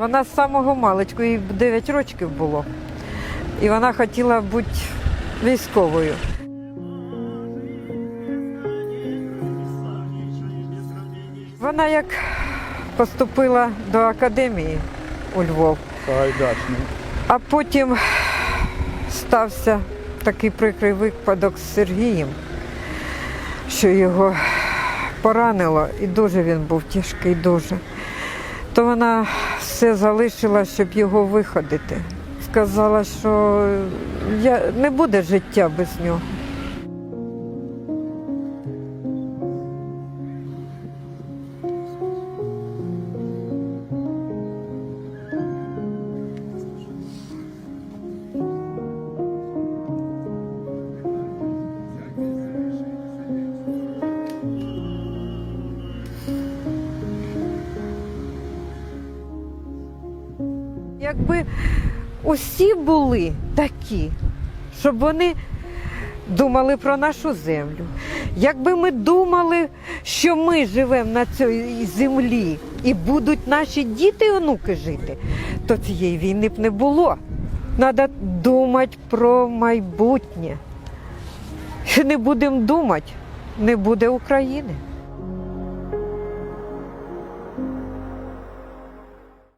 Вона з самого маличку, їй 9 років було. І вона хотіла бути військовою. Вона як поступила до академії у Львов, а потім стався такий прикрий випадок з Сергієм, що його поранило, і дуже він був тяжкий, дуже. То вона все залишила, щоб його виходити. Сказала, що я, не буде життя без нього. Якби усі були такі, щоб вони думали про нашу землю. Якби ми думали, що ми живемо на цій землі і будуть наші діти і онуки жити, то цієї війни б не було. Треба думати про майбутнє. Якщо не будемо думати, не буде України.